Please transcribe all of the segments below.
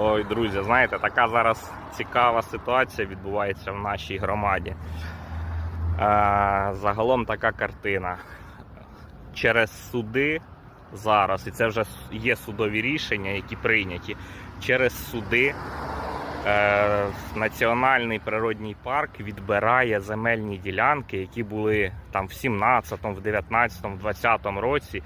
Ой, друзі, знаєте, така зараз цікава ситуація відбувається в нашій громаді. Загалом така картина. Через суди зараз, і це вже є судові рішення, які прийняті, через суди е, Національний природній парк відбирає земельні ділянки, які були там в 17-му, в 19-му, в 20-му році,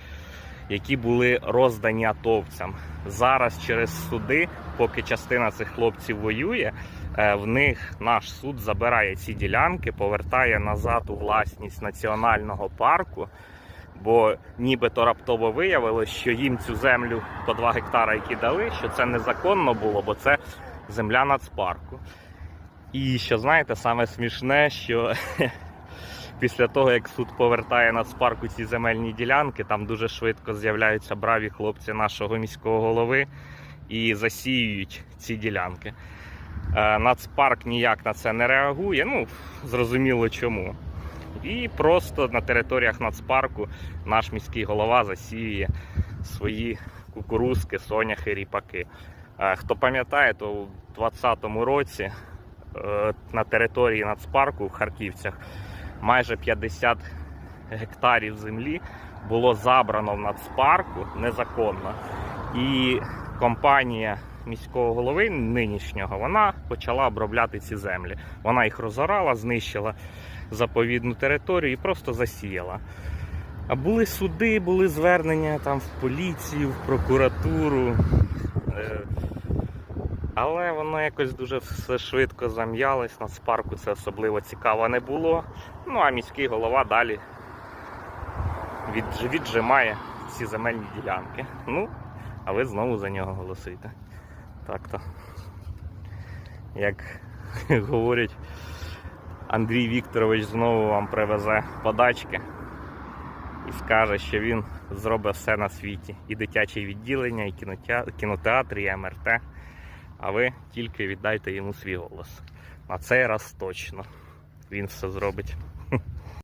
які були роздані атовцям. Зараз через суди, поки частина цих хлопців воює, е, в них наш суд забирає ці ділянки, повертає назад у власність національного парку. Бо нібито раптово виявилось, що їм цю землю по 2 гектара, які дали, що це незаконно було, бо це земля нацпарку. І що знаєте, саме смішне, що після того, як суд повертає нацпарку ці земельні ділянки, там дуже швидко з'являються браві хлопці нашого міського голови і засіюють ці ділянки. Е, Нацпарк ніяк на це не реагує. Ну, зрозуміло чому. І просто на територіях нацпарку наш міський голова засіює свої кукурузки, соняхи, ріпаки. Е, Хто пам'ятає, то у 2020 році е, на території нацпарку в Харківцях майже 50 гектарів землі було забрано в нацпарку незаконно. І компанія міського голови нинішнього вона почала обробляти ці землі. Вона їх розорала, знищила заповідну територію і просто засіяла. А були суди, були звернення там в поліцію, в прокуратуру. Але воно якось дуже все швидко зам'ялось. На спарку це особливо цікаво не було. Ну а міський голова далі відж- віджимає ці земельні ділянки. Ну, а ви знову за нього голосуєте. Так-то. Як говорять, Андрій Вікторович знову вам привезе подачки і скаже, що він зробить все на світі. І дитяче відділення, і кінотеатр, і МРТ. А ви тільки віддайте йому свій голос. На цей раз точно він все зробить.